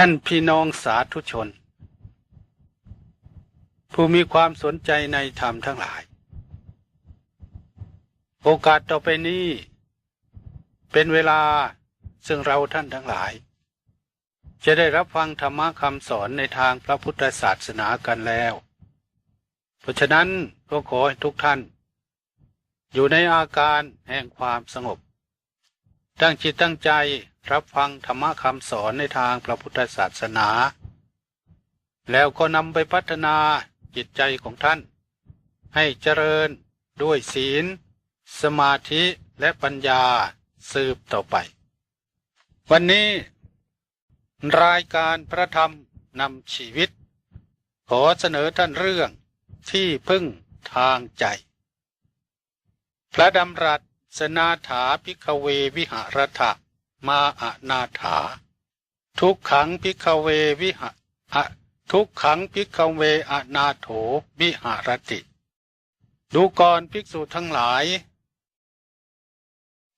ท่านพี่น้องสาธุชน ผู้มีความสนใจในธรรมทั้งหลาย โอกาสต่อไปนี้ เป็นเวลาซึ่งเราท่านทั้งหลาย จะได้รับฟังธรรมะคำสอนในทางพระพุทธศาสนากันแล้ว เพราะฉะนั้นก็ขอให้ทุกท่าน อยู่ในอาการแห่งความสงบ ตั้งจิตตั้งใจรับฟังธรรมะคำสอนในทางพระพุทธศาสนา แล้วก็นำไปพัฒนาจิตใจของท่าน ให้เจริญด้วยศีล สมาธิและปัญญาสืบต่อไป วันนี้ รายการพระธรรมนำชีวิต ขอเสนอท่านเรื่องที่พึ่งทางใจ พระดำรัส สนาถาพิกเววิหารถะมาอะนาถา ทุกขังพิกเววิหะทุกขังพิกเวอนาโถวิหารติ ดูก่อนภิกษุทั้งหลาย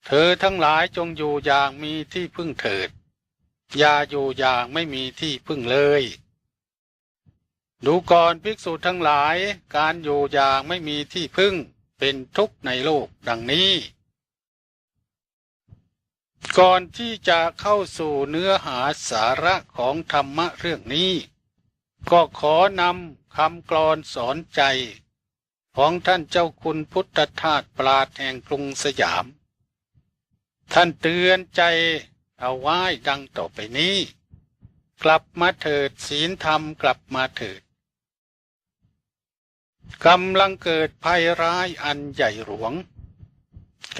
เธอทั้งหลายจงอยู่อย่างมีที่พึ่งเถิด อย่าอยู่อย่างไม่มีที่พึ่งเลยดูก่อนภิกษุทั้งหลายการอยู่อย่างไม่มีที่พึ่งเป็นทุกข์ในโลกดังนี้ ก่อนที่จะเข้าสู่เนื้อหาสาระของธรรมะเรื่องนี้ ก็ขอนำคำกลอนสอนใจ ของท่านเจ้าคุณพุทธทาสปราดแห่งกรุงสยาม ท่านเตือนใจเอาไว้ดังต่อไปนี้ กลับมาเถิดศีลธรรมกลับมาเถิดกำลังเกิดภัยร้ายอันใหญ่หลวง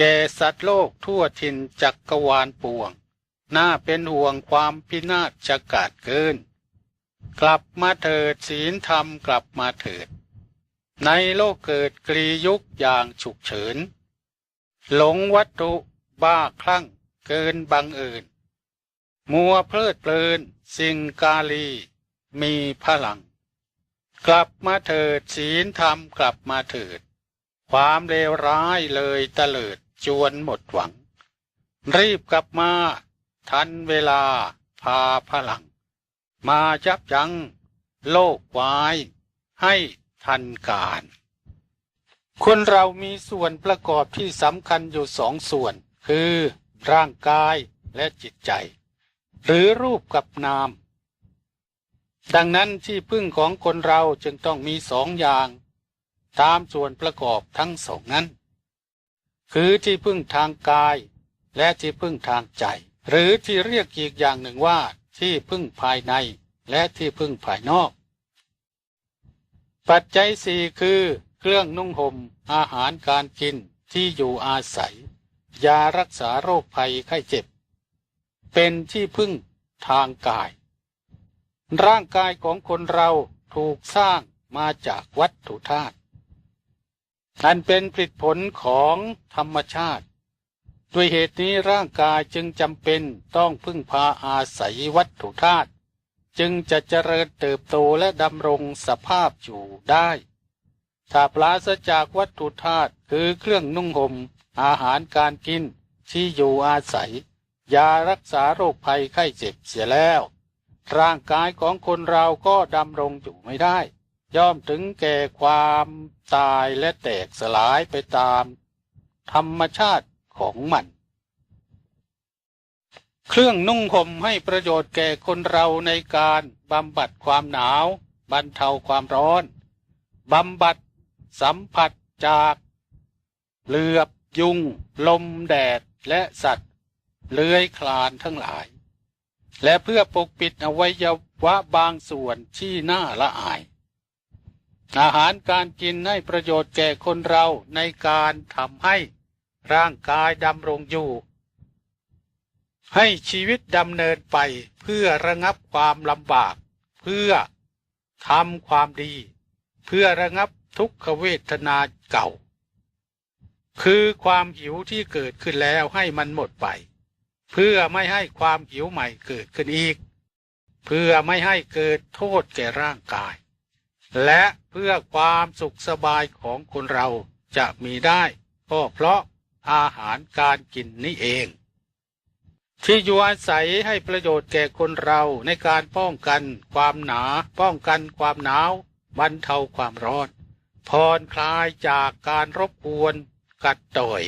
แก่สัตว์โลกทั่วถิ่นจักกรวาลปวง น่าเป็นห่วงความพินาศจะกาดเกิน กลับมาเถิดศีลธรรมกลับมาเถิด ในโลกเกิดกรียุคอย่างฉุกเฉิน หลงวัตถุบ้าคลั่งเกินบังเอิญมัวเพลิดเพลิน สิ่งกาลี มีพลัง กลับมาเถิดศีลธรรมกลับมาเถิด ความเลวร้ายเลยตะเลิด จวนหมดหวัง รีบกลับมา ทันเวลาพาพลัง มาจับยั้งโลกวาย ให้ทันการ คนเรามีส่วนประกอบที่สำคัญอยู่สองส่วน คือร่างกายและจิตใจ หรือรูปกับนาม ดังนั้นที่พึ่งของคนเราจึงต้องมีสองอย่าง ตามส่วนประกอบทั้งสองนั้น คือที่พึ่งทางกาย และที่พึ่งทางใจ หรือที่เรียกอีกอย่างหนึ่งว่า ที่พึ่งภายใน และที่พึ่งภายนอก ปัจจัยสี่คือ เครื่องนุ่งห่มอาหารการกินที่อยู่อาศัย ยารักษาโรคภัยไข้เจ็บ เป็นที่พึ่งทางกาย ร่างกายของคนเราถูกสร้างมาจากวัตถุธาตุ อันเป็นผลผลของธรรมชาติ ด้วยเหตุนี้ร่างกายจึงจำเป็นต้องพึ่งพาอาศัยวัตถุธาตุจึงจะเจริญเติบโตและดำรงสภาพอยู่ได้ ถ้าปราศจากวัตถุธาตุคือเครื่องนุ่งหม่มอาหารการกินที่อยู่อาศัย ยารักษาโรคภัยไข้เจ็บเสียแล้ว ร่างกายของคนเราก็ดำรงอยู่ไม่ได้ ย่อมถึงแก่ความตายและแตกสลายไปตาม ธรรมชาติของมัน เครื่องนุ่งห่มให้ประโยชน์แก่คนเราในการบำบัดความหนาว บรรเทาความร้อน บำบัดสัมผัสจากเหลือบยุง ลมแดดและสัตว์ เลื้อยคลานทั้งหลาย และเพื่อปกปิดอวัยวะบางส่วนที่น่าละอาย อาหารการกินให้ประโยชน์แก่คนเราในการทำให้ร่างกายดำรงอยู่ ให้ชีวิตดำเนินไปเพื่อระงับความลำบาก เพื่อทำความดี เพื่อระงับทุกขเวทนาเก่า คือความหิวที่เกิดขึ้นแล้วให้มันหมดไป เพื่อไม่ให้ความหิวใหม่เกิดขึ้นอีก เพื่อไม่ให้เกิดโทษแก่ร่างกาย และ เพื่อความสุขสบายของคนเราจะมีได้ก็เพราะอาหารการกินนี่เอง ที่อยู่อาศัยให้ประโยชน์แก่คนเราในการป้องกันความหนา ป้องกันความหนาวบรรเทาความร้อนผ่อนคลายจากการรบกวนกัดต่อย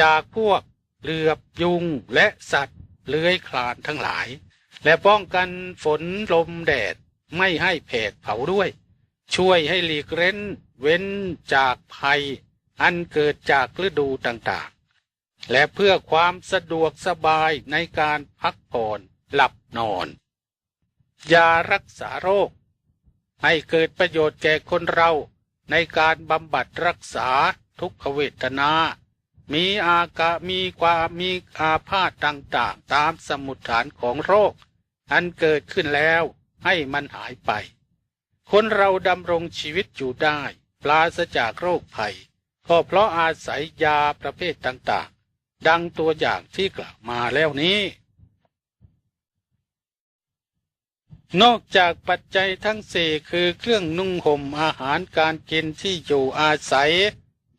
จากพวกเหลือบยุงและสัตว์เลื้อยคลานทั้งหลาย และป้องกันฝนลมแดดไม่ให้แผดเผาด้วย ช่วยให้หลีกเร้นเว้นจากภัย อันเกิดจากฤดูต่างๆ และเพื่อความสะดวกสบายในการพักผ่อนหลับนอน ยารักษาโรค ให้เกิดประโยชน์แก่คนเราในการบำบัดรักษาทุกขเวทนา มีอากามีความมีอาพาธต่างๆ ตามสมุดฐานของโรค อันเกิดขึ้นแล้วให้มันหายไป คนเราดำรงชีวิตอยู่ได้ ปราศจากโรคภัย ก็เพราะอาศัยยาประเภทต่างๆ ดังตัวอย่างที่กล่าวมาแล้วนี้ นอกจากปัจจัยทั้งสี่คือเครื่องนุ่งห่มอาหารการกินที่อยู่อาศัย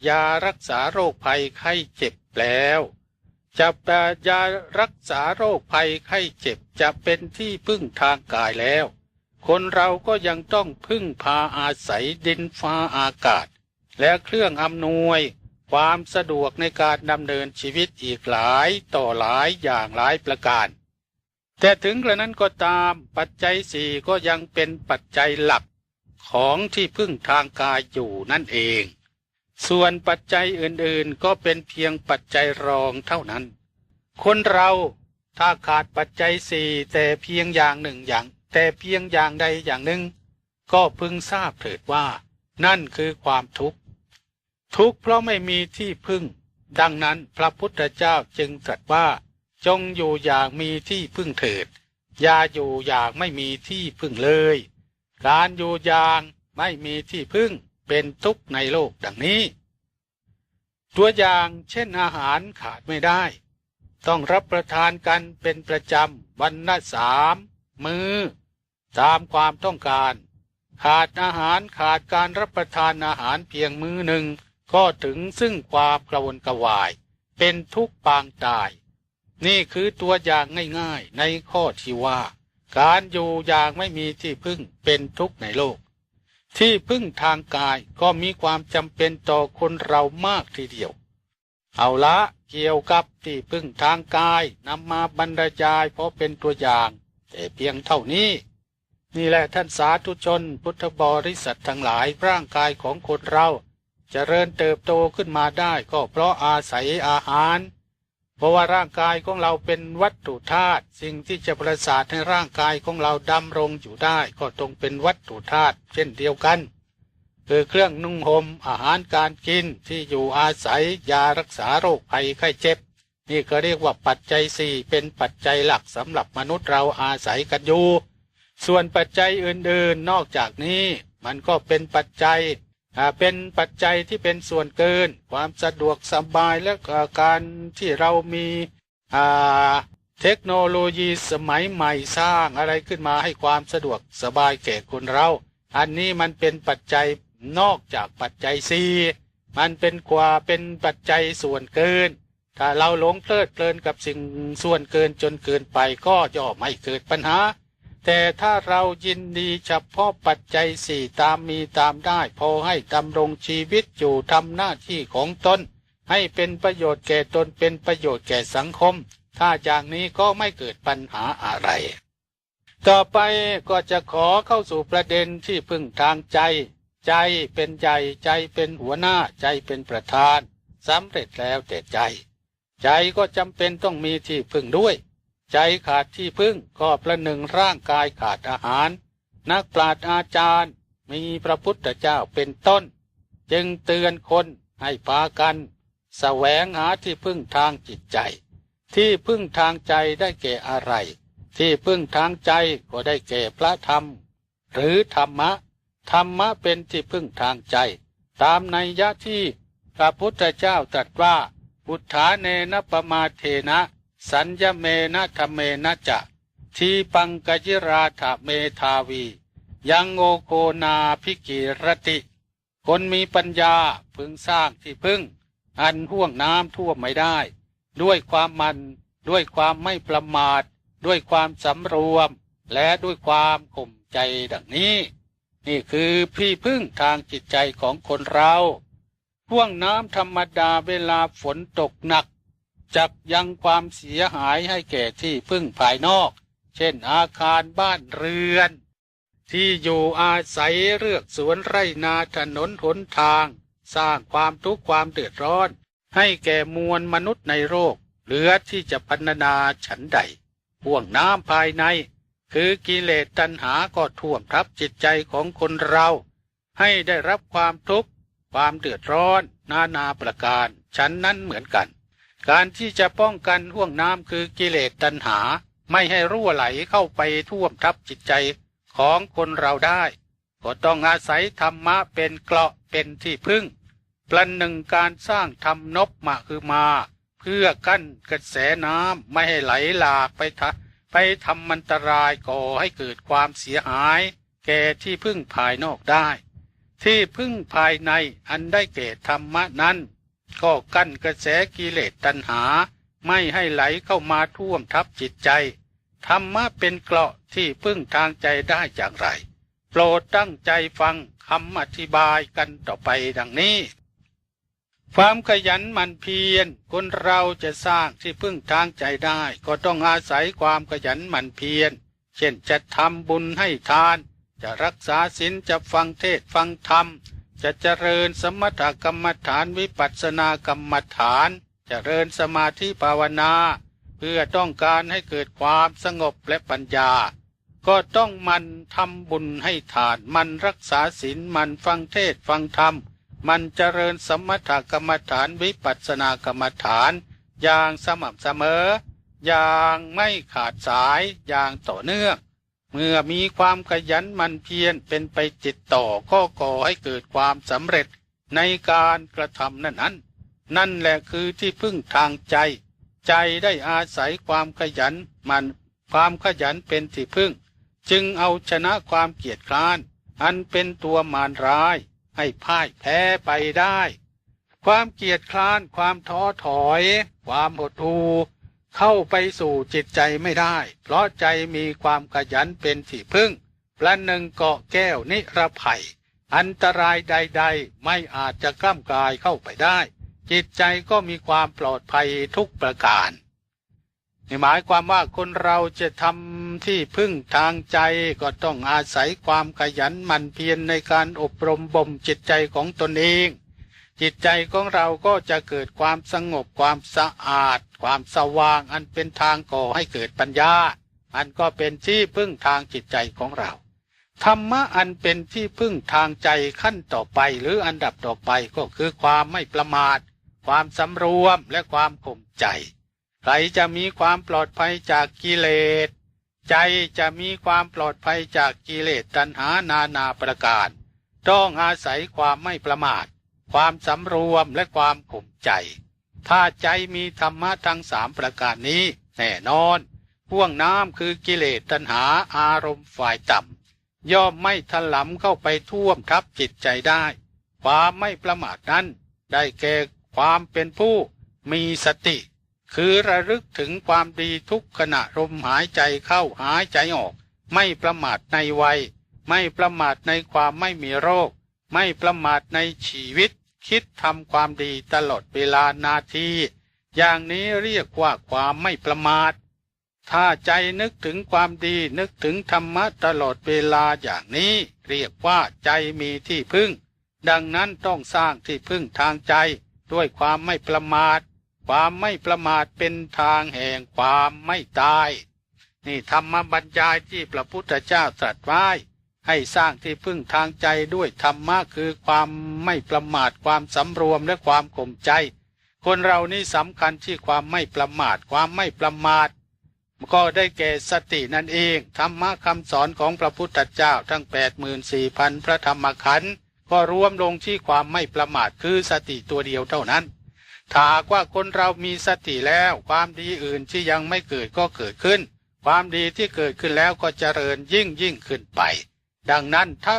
ยารักษาโรคภัยไข้เจ็บแล้วจะปยารักษาโรคภัยไข้เจ็บจะเป็นที่พึ่งทางกายแล้ว คนเราก็ยังต้องพึ่งพาอาศัยดินฟ้าอากาศ และเครื่องอำนวยความสะดวกในการดำเนินชีวิตอีกหลายต่อหลายอย่างหลายประการ แต่ถึงกระนั้นก็ตามปัจจัยสี่ก็ยังเป็นปัจจัยหลักของที่พึ่งทางกายอยู่นั่นเอง ส่วนปัจจัยอื่นๆก็เป็นเพียงปัจจัยรองเท่านั้น คนเราถ้าขาดปัจจัยสี่แต่เพียงอย่างหนึ่งอย่าง แต่เพียงอย่างใดอย่างหนึ่ง ก็พึงทราบเถิดว่า นั่นคือความทุกข์ ทุกข์เพราะไม่มีที่พึ่ง ดังนั้นพระพุทธเจ้าจึงตรัสว่า จงอยู่อย่างมีที่พึ่งเถิด อย่าอยู่อย่างไม่มีที่พึ่งเลย การอยู่อย่างไม่มีที่พึ่งเป็นทุกข์ในโลกดังนี้ ตัวอย่างเช่นอาหารขาดไม่ได้ ต้องรับประทานกันเป็นประจำวันละสามมือ ตามความต้องการ ขาดอาหารขาดการรับประทานอาหารเพียงมือหนึ่ง ก็ถึงซึ่งความกระวนกระวาย เป็นทุกข์ปางตาย นี่คือตัวอย่างง่ายๆ ในข้อที่ว่า การอยู่อย่างไม่มีที่พึ่งเป็นทุกข์ในโลก ที่พึ่งทางกายก็มีความจำเป็นต่อคนเรามากทีเดียว เอาละเกี่ยวกับที่พึ่งทางกายนำมาบรรยายเพราะเป็นตัวอย่าง แต่เพียงเท่านี้ นี่แหละท่านสาธุชน พุทธบริษัททั้งหลายร่างกายของคนเราจเจริญเติบโตขึ้นมาได้ก็เพราะอาศัยอาหาร เพราะว่าร่างกายของเราเป็นวัตถุธาตุสิ่งที่จะประสาทให้ร่างกายของเราดำรงอยู่ได้ก็ต้องเป็นวัตถุธาตุเช่นเดียวกัน คือเครื่องนุ่งห่มอาหารการกินที่อยู่อาศัยยารักษาโรคภัยไข้เจ็บ นี่ก็เรียกว่าปัจจัยสี่เป็นปัจจัยหลักสำหรับมนุษย์เราอาศัยกันอยู่ ส่วนปัจจัยอื่นๆ นอกจากนี้มันก็เป็นปัจจัยเป็นปัจจัยที่เป็นส่วนเกิน ความสะดวกสบายและการที่เรามีเทคโนโลยีสมัยใหม่สร้างอะไรขึ้นมาให้ความสะดวกสบายแก่คนเรา อันนี้มันเป็นปัจจัยนอกจากปัจจัยสี่มันเป็นกว่าเป็นปัจจัยส่วนเกิน ถ้าเราหลงเพลิดเพลินกับสิ่งส่วนเกินจนเกินไปก็ย่อไม่เกิดปัญหา แต่ถ้าเรายินดีเฉพาะปัจจัยสี่ตามมีตามได้ พอให้ดำรงชีวิตอยู่ทำหน้าที่ของตนให้เป็นประโยชน์แก่ตนเป็นประโยชน์แก่สังคม ถ้าอย่างนี้ก็ไม่เกิดปัญหาอะไร ต่อไปก็จะขอเข้าสู่ประเด็นที่พึ่งทางใจ ใจเป็นใจใจเป็นหัวหน้าใจเป็นประธานสำเร็จแล้วแต่ใจ ใจก็จำเป็นต้องมีที่พึ่งด้วย ใจขาดที่พึ่งก็ประหนึ่งร่างกายขาดอาหาร นักปราชญ์อาจารย์มีพระพุทธเจ้าเป็นต้น จึงเตือนคนให้พากันสแสวงหาที่พึ่งทางจิตใจ ที่พึ่งทางใจได้แก่อะไร ที่พึ่งทางใจก็ได้แก่พระธรรม หรือธรรมะ ธรรมะเป็นที่พึ่งทางใจ ตามในยะที่พระพุทธเจ้าตรัสว่าบุทธาเนนปมาเทนะ สัญญเมนะธเมนะจะทีปังกจิราธเมทาวี ยังโงโกนาพิกิรติ คนมีปัญญาพึงสร้างที่พึ่ง อันห่วงน้ำท่วมไม่ได้ ด้วยความมันด้วยความไม่ประมาท ด้วยความสำรวม และด้วยความข่มใจดังนี้ นี่คือพี่พึ่งทางจิตใจของคนเราพ่วงน้ำธรรมดาเวลาฝนตกหนัก จักยังความเสียหายให้แก่ที่พึ่งภายนอก เช่นอาคารบ้านเรือน ที่อยู่อาศัยเลือกสวนไร่นาถนนหนทาง สร้างความทุกข์ความเดือดร้อน ให้แก่มวลมนุษย์ในโลกเหลือที่จะพันนาฉันใดพ่วงน้ำภายใน คือกิเลสตัณหาก็ท่วมทับจิตใจของคนเรา ให้ได้รับความทุกข์ความเดือดร้อนนานาประการ ฉันนั้นเหมือนกัน การที่จะป้องกันห่วงน้ำคือกิเลสตัณหา ไม่ให้รั่วไหลเข้าไปท่วมทับจิตใจของคนเราได้ ก็ต้องอาศัยธรรมะเป็นเกราะเป็นที่พึ่ง ประหนึ่งการสร้างธรรมนบมาคือมา เพื่อกั้นกระแสน้ำไม่ให้ไหลหลากไปทะไปทำมันตรายก่อให้เกิดความเสียหาย แก่ที่พึ่งภายนอกได้ ที่พึ่งภายในอันได้แก่ธรรมะนั้น ก็กั้นกระแสกิเลสตัณหา ไม่ให้ไหลเข้ามาท่วมทับจิตใจธรรมะเป็นเกราะที่พึ่งทางใจได้อย่างไร โปรดตั้งใจฟังคำอธิบายกันต่อไปดังนี้ ความขยันหมันเพียรคนเราจะสร้างที่พึ่งทางใจได้ ก็ต้องอาศัยความขยันหมันเพียร เช่นจะทำบุญให้ทาน จะรักษาศีลจะฟังเทศฟังธรรม จะเจริญสมถกรรมฐานวิปัสสนากรรมฐานเจริญสมาธิภาวนา เพื่อต้องการให้เกิดความสงบและปัญญา ก็ต้องมันทำบุญให้ทานมันรักษาศีลมันฟังเทศฟังธรรม มันเจริญสมถกรรมฐานวิปัสสนากรรมฐาน อย่างสม่ำเสมอ อย่างไม่ขาดสายอย่างต่อเนื่อง เมื่อมีความขยันมันเพียรเป็นไปจิตต่อก็ก่อให้เกิดความสำเร็จในการกระทำนั้นนั้นนั่นแหละคือที่พึ่งทางใจ ใจได้อาศัยความขยันมันความขยันเป็นที่พึ่ง จึงเอาชนะความเกียจคร้าน อันเป็นตัวมารร้าย ให้พ่ายแพ้ไปได้ ความเกียจคร้านความท้อถอย ความหดหู่ เข้าไปสู่จิตใจไม่ได้ เพราะใจมีความขยันเป็นที่พึ่งประหนึ่งเกาะแก้วนิรภัย อันตรายใด ๆ ไม่อาจจะกล้ำกายเข้าไปได้ จิตใจก็มีความปลอดภัยทุกประการนหมายความว่าคนเราจะทำที่พึ่งทางใจก็ต้องอาศัยความขยันหมั่นเพียรในการอบรมบ่มจิตใจของตนเอง จิตใจของเราก็จะเกิดความสงบความสะอาด ความสว่างอันเป็นทางก่อให้เกิดปัญญา อันก็เป็นที่พึ่งทางจิตใจของเรา ธรรมะอันเป็นที่พึ่งทางใจขั้นต่อไปหรืออันดับต่อไปก็คือความไม่ประมาท ความสำรวมและความข่มใจ ใครจะมีความปลอดภัยจากกิเลส ใจจะมีความปลอดภัยจากกิเลสตัณหานานาประการ ต้องอาศัยความไม่ประมาท ความสำรวมและความข่มใจ ถ้าใจมีธรรมะทั้งสามประการนี้แน่นอนพ่วงน้ำคือกิเลสตัณหาอารมณ์ฝ่ายต่ำย่อมไม่ถลำเข้าไปท่วมทับจิตใจได้ ความไม่ประมาทนั้น ได้แก่ความเป็นผู้มีสติ คือระลึกถึงความดีทุกขณะลมหายใจเข้าหายใจออก ไม่ประมาทในวัย ไม่ประมาทในความไม่มีโรค ไม่ประมาทในชีวิต คิดทำความดีตลอดเวลานาที อย่างนี้เรียกว่าความไม่ประมาท ถ้าใจนึกถึงความดีนึกถึงธรรมะตลอดเวลาอย่างนี้เรียกว่าใจมีที่พึ่ง ดังนั้นต้องสร้างที่พึ่งทางใจด้วยความไม่ประมาท ความไม่ประมาทเป็นทางแห่งความไม่ตาย นี่ธรรมบรรยายที่พระพุทธเจ้าตรัสไว้ ให้สร้างที่พึ่งทางใจด้วยธรรมะคือความไม่ประมาทความสำรวมและความข่มใจ คนเรานี่สำคัญที่ความไม่ประมาทความไม่ประมาทก็ได้แก่สตินั่นเองธรรมะคำสอนของพระพุทธเจ้าทั้ง 8 4 0 0 0 พระธรรมขันธ์ก็รวมลงที่ความไม่ประมาทคือสติตัวเดียวเท่านั้นถ้าหากว่าคนเรามีสติแล้วความดีอื่นที่ยังไม่เกิดก็เกิดขึ้น ความดีที่เกิดขึ้นแล้วก็เจริญยิ่งยิ่งขึ้นไป ดังนั้นถ้า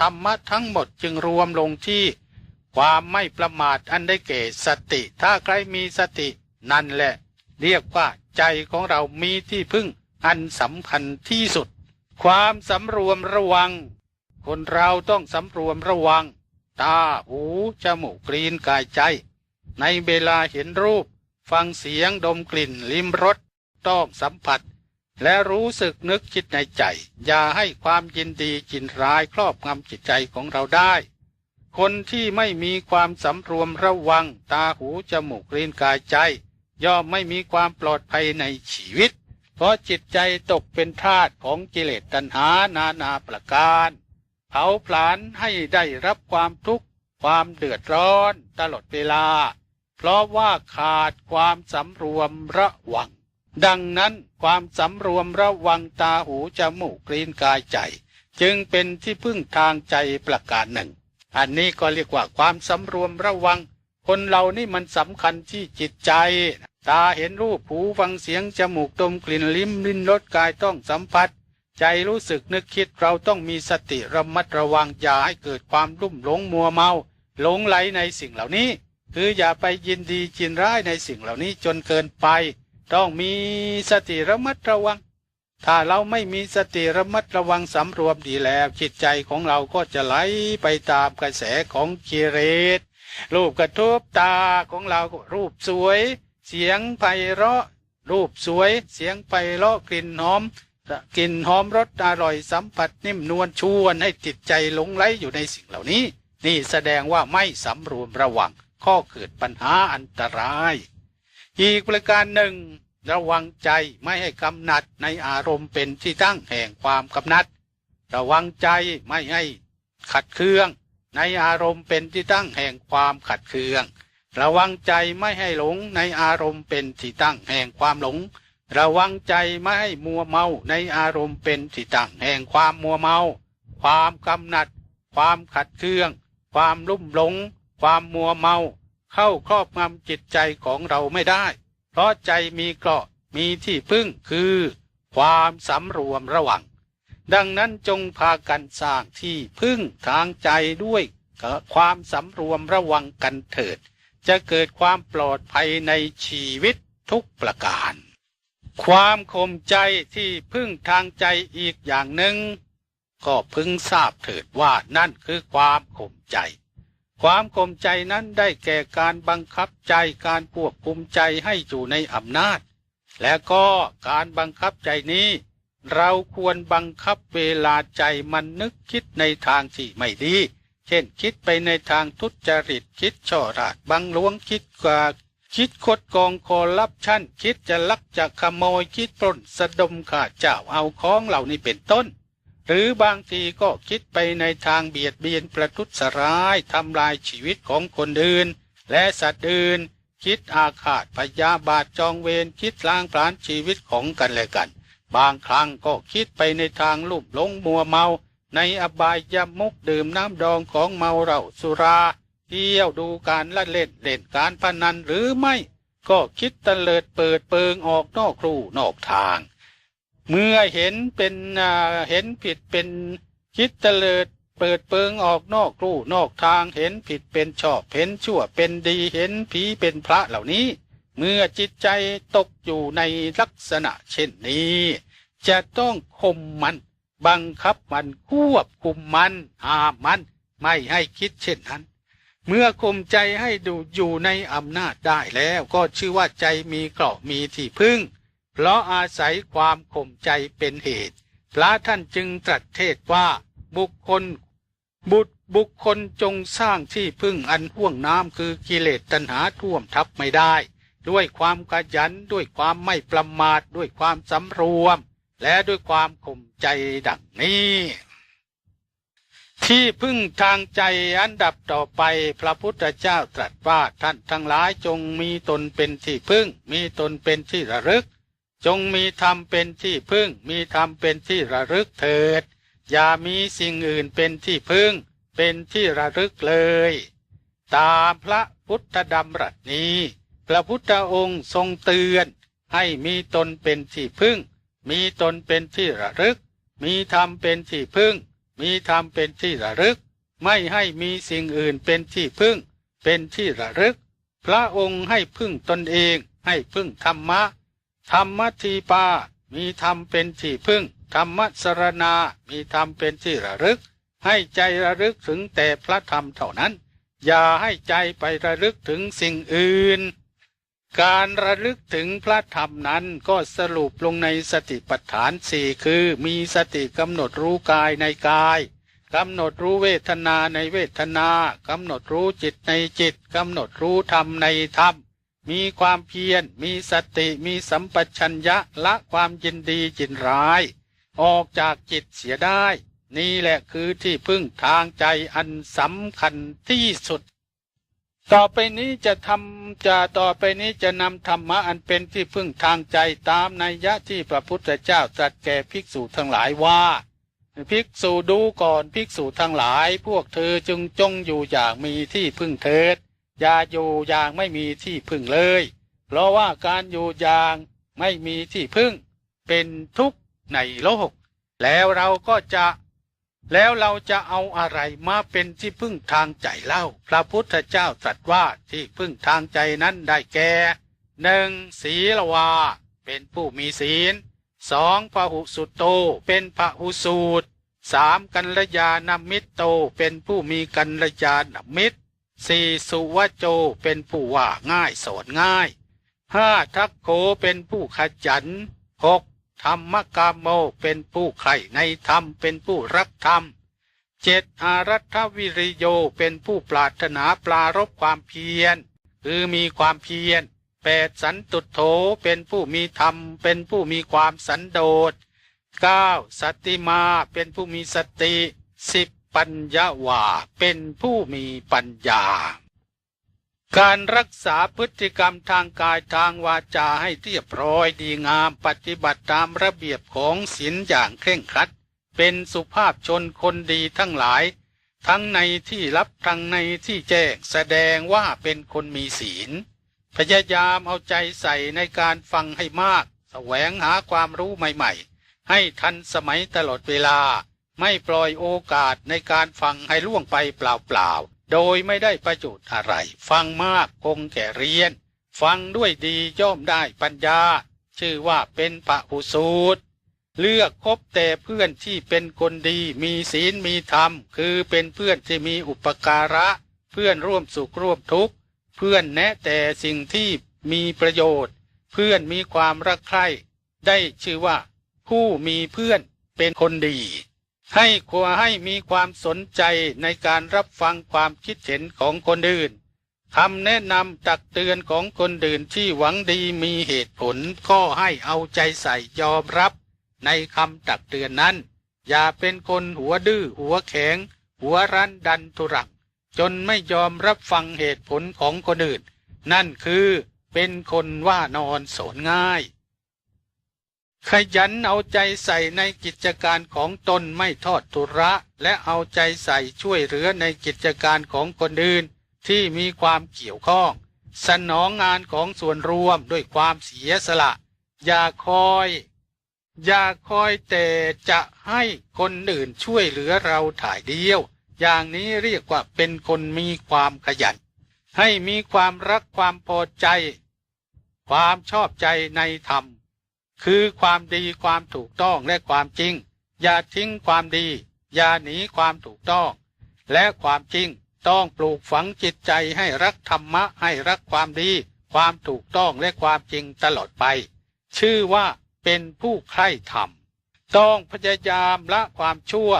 ธรรมะทั้งหมดจึงรวมลงที่ความไม่ประมาทอันได้แก่สติ ถ้าใครมีสติ นั่นแหละ เรียกว่าใจของเรามีที่พึ่งอันสำคัญที่สุด ความสำรวมระวัง คนเราต้องสำรวมระวัง ตาหูจมูกกรีนกายใจ ในเวลาเห็นรูป ฟังเสียงดมกลิ่นลิ้มรสต้องสัมผัส และรู้สึกนึกคิดในใจ อย่าให้ความยินดีจินร้ายครอบงำจิตใจของเราได้ คนที่ไม่มีความสำรวมระวังตาหูจมูกลิ้นกายใจ ย่อมไม่มีความปลอดภัยในชีวิต เพราะจิตใจตกเป็นทาสของกิเลสตัณหานานาประการเผาผลาญให้ได้รับความทุกข์ความเดือดร้อนตลอดเวลา เพราะว่าขาดความสำรวมระวัง ดังนั้นความสำรวมระวังตาหูจมูกกรีนกายใจ จึงเป็นที่พึ่งทางใจประการหนึ่ง อันนี้ก็เรียกว่าความสำรวมระวัง คนเรานี่มันสำคัญที่จิตใจ ตาเห็นรูปหูฟังเสียงจมูกดมกลิ่นลิ้มลิ้นรสกายต้องสัมผัส ใจรู้สึกนึกคิดเราต้องมีสติระมัดระวังอย่าให้เกิดความรุ่มหลงมัวเมา หลงไหลในสิ่งเหล่านี้ คืออย่าไปยินดีจินร้ายในสิ่งเหล่านี้จนเกินไป ต้องมีสติระมัดระวัง ถ้าเราไม่มีสติระมัดระวังสำรวมดีแล้วจิตใจของเราก็จะไหลไปตามกระแสของกิเลสรูปกระทบตาของเรารูปสวย เสียงไพเราะ รูปสวย เสียงไพเราะกลิ่นหอมกลิ่นหอมรสอร่อยสัมผัสนิ่มนวลชวนให้จิตใจหลงไหลอยู่ในสิ่งเหล่านี้ นี่แสดงว่าไม่สำรวมระวังข้อเกิดปัญหาอันตราย อีกประการหนึ่ง ระวังใจไม่ให้กำหนัดในอารมณ์เป็นที่ตั้งแห่งความกำหนัด ระวังใจไม่ให้ขัดเคือง ในอารมณ์เป็นที่ตั้งแห่งความขัดเคือง ระวังใจไม่ให้หลงในอารมณ์เป็นที่ตั้งแห่งความหลง ระวังใจไม่ให้มัวเมาในอารมณ์เป็นที่ตั้งแห่งความมัวเมา ความกำหนัด ความขัดเคือง ความลุ่มหลง ความมัวเมา เข้าครอบงำจิตใจของเราไม่ได้ เพราะใจมีเกราะมีที่พึ่งคือ ความสำรวมระวัง ดังนั้นจงพากันสร้างที่พึ่งทางใจด้วยความสำรวมระวังกันเถิด จะเกิดความปลอดภัยในชีวิตทุกประการ ความข่มใจที่พึ่งทางใจอีกอย่างหนึ่งก็พึงทราบเถิดว่านั่นคือความข่มใจ ความข่มใจนั้นได้แก่การบังคับใจการควบคุมใจให้อยู่ในอำนาจ และก็การบังคับใจนี้ เราควรบังคับเวลาใจมันนึกคิดในทางที่ไม่ดี เช่นคิดไปในทางทุจริตคิดช่อราดบังหลวงคิดกว่าคิดคดกองคอรับชั่นคิดจะลักจะขโมยคิดปล้นสะดมขาเจ้าเอาของเหล่านี้เป็นต้น หรือบางทีก็คิดไปในทางเบียดเบียนประทุษร้ายทำลายชีวิตของคนอื่น และสัตว์อื่น คิดอาฆาตพยาบาทจองเวรคิดล้างผลาญชีวิตของกันและกัน บางครั้งก็คิดไปในทางลุ่มหลงมัวเมา ในอบายยมุกดื่มน้ำดองของเมาเหล้าสุราเที่ยวดูการละเล่นเล่นการพนันหรือไม่ ก็คิดตะเลิดเปิดเปิงออกนอกรูนอกทาง เมื่อเห็นเป็นเห็นผิดเป็นคิดเตลิดเปิดเปิงออกนอกรูนอกทางเห็นผิดเป็นชอบเห็นชั่วเป็นดีเห็นผีเป็นพระเหล่านี้ เมื่อจิตใจตกอยู่ในลักษณะเช่นนี้ จะต้องข่มมันบังคับมันควบคุมมันห้ามมัน ไม่ให้คิดเช่นนั้น เมื่อคุมใจให้ดูอยู่ในอำนาจได้แล้วก็ชื่อว่าใจมีเกราะมีที่พึ่ง เพราะอาศัยความข่มใจเป็นเหตุ พระท่านจึงตรัสเทศว่าบุคคล บุตรบุคคลจงสร้างที่พึ่งอันห่วงน้ำคือกิเลสตัณหาท่วมทับไม่ได้ ด้วยความขยันด้วยความไม่ประมาทด้วยความสำรวม และด้วยความข่มใจดังนี้ ที่พึ่งทางใจอันดับต่อไปพระพุทธเจ้าตรัสว่าท่านทั้งหลายจงมีตนเป็นที่พึ่ง มีตนเป็นที่ระลึก จงมีธรรมเป็นที่พึ่ง มีธรรมเป็นที่ระลึกเถิด อย่ามีสิ่งอื่นเป็นที่พึ่ง เป็นที่ระลึกเลย ตามพระพุทธดำรัสนี้ พระพุทธองค์ทรงเตือน ให้มีตนเป็นที่พึ่ง มีตนเป็นที่ระลึก มีธรรมเป็นที่พึ่ง มีธรรมเป็นที่ระลึก ไม่ให้มีสิ่งอื่นเป็นที่พึ่ง เป็นที่ระลึก พระองค์ให้พึ่งตนเอง ให้พึ่งธรรมะ ธรรมทีปา มีธรรมเป็นที่พึ่ง ธรรมสรณา มีธรรมเป็นที่ระลึก ให้ใจระลึกถึงแต่พระธรรมเท่านั้น อย่าให้ใจไประลึกถึงสิ่งอื่น การระลึกถึงพระธรรมนั้นก็สรุปลงในสติปัฏฐานสี่คือมีสติกำหนดรู้กายในกายกำหนดรู้เวทนาในเวทนากำหนดรู้จิตในจิตกำหนดรู้ธรรมในธรรม มีความเพียร มีสติ มีสัมปชัญญะละความยินดีจินร้าย ออกจากจิตเสียได้ นี่แหละคือที่พึ่งทางใจอันสำคัญที่สุด ต่อไปนี้จะทำจะต่อไปนี้จะนำธรรมะอันเป็นที่พึ่งทางใจตามนัยยะที่พระพุทธเจ้าตรัสแก่ภิกษุทั้งหลายว่าภิกษุดูก่อนภิกษุทั้งหลาย พวกเธอจึงจงอยู่อย่างมีที่พึ่งเถิด อย่าอยู่อย่างไม่มีที่พึ่งเลย เพราะว่าการอยู่อย่างไม่มีที่พึ่ง เป็นทุกข์ในโลก แล้วเราก็จะ แล้วเราจะเอาอะไรมาเป็นที่พึ่งทางใจเล่า พระพุทธเจ้าตรัสว่าที่พึ่งทางใจนั้นได้แก่หนึ่งศีลวา เป็นผู้มีศีลสองพหุสุตโตเป็นพหุสูตรสามกัลยาณมิตรโตเป็นผู้มีกัลยาณมิตร สี่สุวโจเป็นผู้ว่าง่ายสอนง่ายห้าทักโขเป็นผู้ขจันหกธรรมกามโมเป็นผู้ใคร่ในธรรมเป็นผู้รักธรรมเจ็ดอารัฐวิริโยเป็นผู้ปรารถนาปลารบความเพียรคือมีความเพียรแปดสันตุโถเป็นผู้มีธรรม เป็นผู้มีความสันโดษเก้าสติมาเป็นผู้มีสติสิบ ปัญญาวาเป็นผู้มีปัญญา การรักษาพฤติกรรมทางกายทางวาจาให้เรียบร้อยดีงามปฏิบัติตามระเบียบของศีลอย่างเคร่งครัด เป็นสุภาพชนคนดีทั้งหลาย ทั้งในที่รับทั้งในที่แจ้งแสดงว่าเป็นคนมีศีล พยายามเอาใจใส่ในการฟังให้มาก แสวงหาความรู้ใหม่ๆ ให้ทันสมัยตลอดเวลา ไม่ปล่อยโอกาสในการฟังให้ล่วงไปเปล่าๆ โดยไม่ได้ประโยชน์อะไร ฟังมากคงแก่เรียน ฟังด้วยดีย่อมได้ปัญญา ชื่อว่าเป็นปะหุสูตร เลือกคบแต่เพื่อนที่เป็นคนดีมีศีลมีธรรม คือเป็นเพื่อนที่มีอุปการะ เพื่อนร่วมสุขร่วมทุกข์ เพื่อนแนะแต่สิ่งที่มีประโยชน์ เพื่อนมีความรักใคร่ ได้ชื่อว่า ผู้มีเพื่อนเป็นคนดี ให้ควรให้มีความสนใจในการรับฟังความคิดเห็นของคนอื่นคำแนะนำตักเตือนของคนอื่นที่หวังดีมีเหตุผลก็ให้เอาใจใส่ยอมรับในคำตักเตือนนั้น อย่าเป็นคนหัวดื้อหัวแข็ง หัวรั้นดันทุรังจนไม่ยอมรับฟังเหตุผลของคนอื่น นั่นคือเป็นคนว่านอนสอนง่าย ขยันเอาใจใส่ในกิจการของตนไม่ทอดทุระ และเอาใจใส่ช่วยเหลือในกิจการของคนอื่น ที่มีความเกี่ยวข้อง สนองงานของส่วนรวมด้วยความเสียสละ อย่าคอย อย่าคอยแต่จะให้คนอื่นช่วยเหลือเราถ่ายเดียว อย่างนี้เรียกว่าเป็นคนมีความขยัน ให้มีความรักความพอใจ ความชอบใจในธรรม คือความดีความถูกต้องและความจริง อย่าทิ้งความดี อย่าหนีความถูกต้อง และความจริงต้องปลูกฝังจิตใจให้รักธรรมะให้รักความดี ความถูกต้องและความจริงตลอดไป ชื่อว่าเป็นผู้ใคร่ธรรม ต้องพยายามละความชั่ว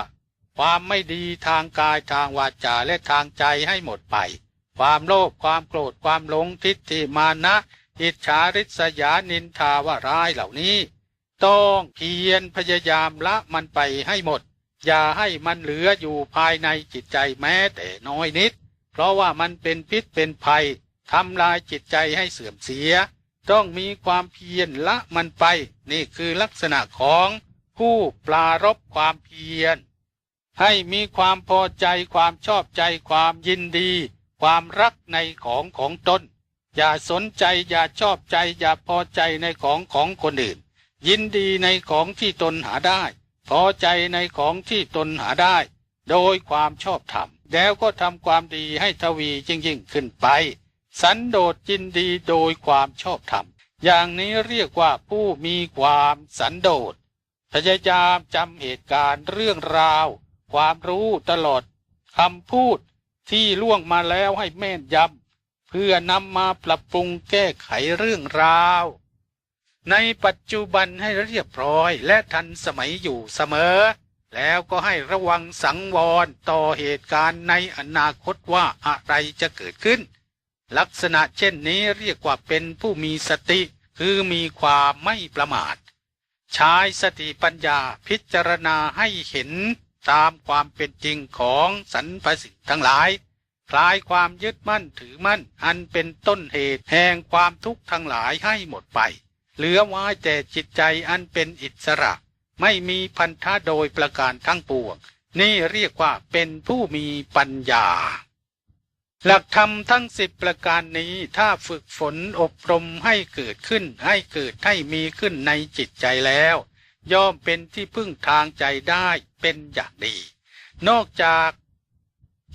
ความไม่ดีทางกายทางวาจาและทางใจให้หมดไป ความโลภความโกรธความหลงทิฏฐิมานะ อิจฉาริษยานินทาว่าร้ายเหล่านี้ ต้องเพียรพยายามละมันไปให้หมด อย่าให้มันเหลืออยู่ภายในจิตใจแม้แต่น้อยนิด เพราะว่ามันเป็นพิษเป็นภัยทำลายจิตใจให้เสื่อมเสีย ต้องมีความเพียรละมันไป นี่คือลักษณะของผู้ปลารบความเพียร ให้มีความพอใจความชอบใจความยินดี ความรักในของของตน อย่าสนใจอย่าชอบใจอย่าพอใจในของของคนอื่น ยินดีในของที่ตนหาได้ พอใจในของที่ตนหาได้ โดยความชอบธรรมแล้วก็ทำความดีให้ทวียิ่งยิ่งขึ้นไป สันโดษยินดีโดยความชอบธรรมอย่างนี้เรียกว่าผู้มีความสันโดษพยายามจำเหตุการณ์เรื่องราว ความรู้ตลอดคำพูดที่ล่วงมาแล้วให้แม่นยำ เพื่อนำมาปรับปรุงแก้ไขเรื่องราว ในปัจจุบันให้เรียบร้อยและทันสมัยอยู่เสมอ แล้วก็ให้ระวังสังวรต่อเหตุการณ์ในอนาคตว่าอะไรจะเกิดขึ้น ลักษณะเช่นนี้เรียกว่าเป็นผู้มีสติคือมีความไม่ประมาท ใช้สติปัญญาพิจารณาให้เห็นตามความเป็นจริงของสรรพสิ่งทั้งหลาย คลายความยึดมั่นถือมั่น อันเป็นต้นเหตุแห่งความทุกข์ทั้งหลายให้หมดไป เหลือไว้แต่จิตใจอันเป็นอิสระ ไม่มีพันธะโดยประการทั้งปวง นี่เรียกว่าเป็นผู้มีปัญญา หลักธรรมทั้งสิบประการนี้ถ้าฝึกฝนอบรมให้เกิดขึ้นให้เกิดให้มีขึ้นในจิตใจแล้ว ย่อมเป็นที่พึ่งทางใจได้เป็นอย่างดีนอกจาก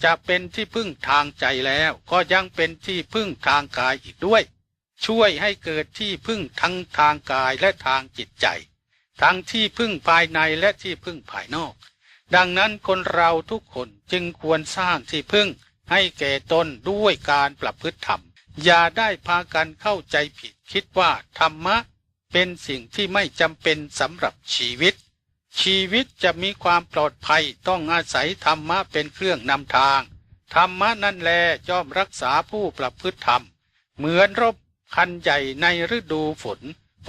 จะเป็นที่พึ่งทางใจแล้วก็ยังเป็นที่พึ่งทางกายอีกด้วย ช่วยให้เกิดที่พึ่งทั้งทางกายและทางจิตใจ ทั้งที่พึ่งภายในและที่พึ่งภายนอก ดังนั้นคนเราทุกคนจึงควรสร้างที่พึ่ง ให้แก่ตนด้วยการประพฤติธรรม อย่าได้พากันเข้าใจผิดคิดว่าธรรมะ เป็นสิ่งที่ไม่จำเป็นสำหรับชีวิต ชีวิตจะมีความปลอดภัยต้องอาศัยธรรมะเป็นเครื่องนำทาง ธรรมะนั่นแลย่อมรักษาผู้ประพฤติธรรม เหมือนรบคันใหญ่ในฤดูฝน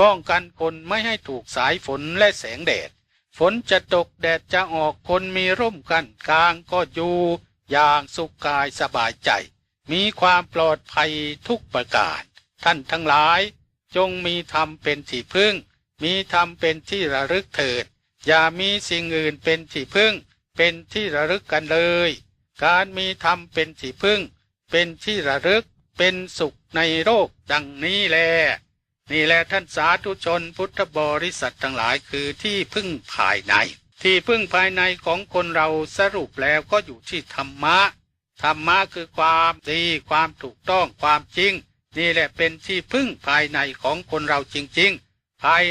ป้องกันคนไม่ให้ถูกสายฝนและแสงแดด ฝนจะตกแดดจะออกคนมีร่มกันกลางก็อยู่อย่างสุขกายสบายใจ มีความปลอดภัยทุกประการ ท่านทั้งหลาย จงมีธรรมเป็นที่พึ่ง มีธรรมเป็นที่ระลึกเถิด อย่ามีสิ่งอื่นเป็นที่พึ่ง เป็นที่ระลึกกันเลย การมีธรรมเป็นที่พึ่ง เป็นที่ระลึก เป็นสุขในโลกดังนี้แล นี่แหละท่านสาธุชนพุทธบริษัททั้งหลายคือที่พึ่งภายใน ที่พึ่งภายในของคนเราสรุปแล้วก็อยู่ที่ธรรมะ ธรรมะคือความดี ความถูกต้องความจริง นี่แหละเป็นที่พึ่งภายในของคนเราจริง ๆ ภาย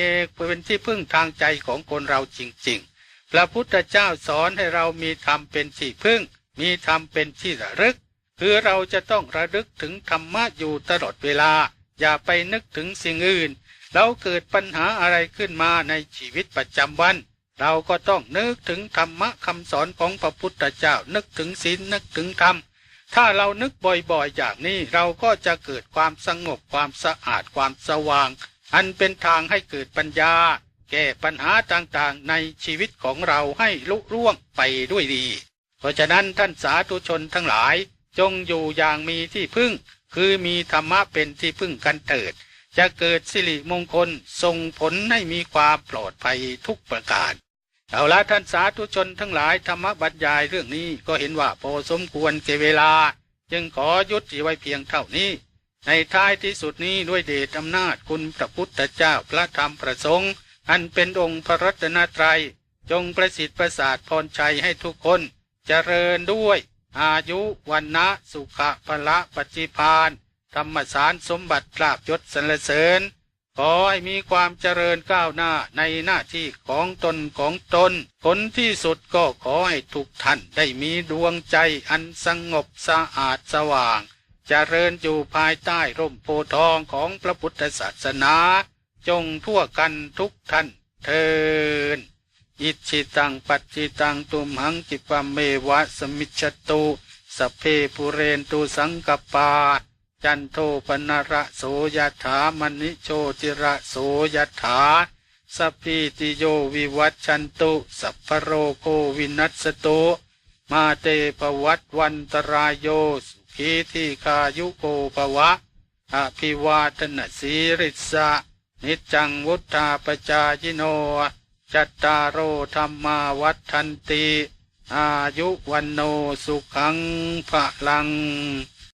เป็นที่พึ่งทางใจของคนเราจริง ๆ พระพุทธเจ้าสอนให้เรามีธรรมเป็นที่พึ่ง มีธรรมเป็นที่ระลึก คือเราจะต้องระลึกถึงธรรมะอยู่ตลอดเวลา อย่าไปนึกถึงสิ่งอื่น เราเกิดปัญหาอะไรขึ้นมาในชีวิตประจำวัน เราก็ต้องนึกถึงธรรมะคำสอนของพระพุทธเจ้านึกถึงศีลนึกถึงธรรมถ้าเรานึกบ่อยๆ อย่างนี้เราก็จะเกิดความสงบความสะอาดความสว่าง อันเป็นทางให้เกิดปัญญา แก้ปัญหาต่างๆในชีวิตของเราให้ลุล่วงไปด้วยดี เพราะฉะนั้นท่านสาธุชนทั้งหลายจงอยู่อย่างมีที่พึ่ง คือมีธรรมะเป็นที่พึ่งกันเถิด จะเกิดสิริมงคลส่งผลให้มีความปลอดภัยทุกประการเอาละท่านสาธุชนทั้งหลายธรรมบรรยายเรื่องนี้ก็เห็นว่าพอสมควรเกเวลา จึงขอยุติไว้เพียงเท่านี้ ในท้ายที่สุดนี้ด้วยเดชอำนาจคุณพระพุทธเจ้าพระธรรมประสงค์อันเป็นองค์พระรัตนตรัย จงประสิทธิ์ประสาทพรชัยให้ทุกคนเจริญด้วย อายุวันนะสุขะพละปฏิพานธรรมสารสมบัติลาบยศสรรเสริญ ขอให้มีความเจริญก้าวหน้าในหน้าที่ของตนของตน ผลที่สุดก็ขอให้ทุกท่านได้มีดวงใจอันสงบสะอาดสว่าง จเจริญอยู่ภายใต้ร่มโพธิ์ทองของพระพุทธศาสนา จงทั่วกันทุกท่านเทินอิชิตังปัจจิตังตุมหังจิปะเมวะสมิจฉตุสเพปุเรนตุสังกปา จันโทปนระโสยถามณิโชติระโสยถาสพพิติโยวิวัตชันตุ สัพพโรโควินัสตุ มาเตปวัตวันตรายโย สุขีทีคายุโกปวะอภิวาทนสีริสะนิจจังวุธาปจายโน จัตตารโอธรรมาวัฏทันติ อายุวันโนสุขังพะลัง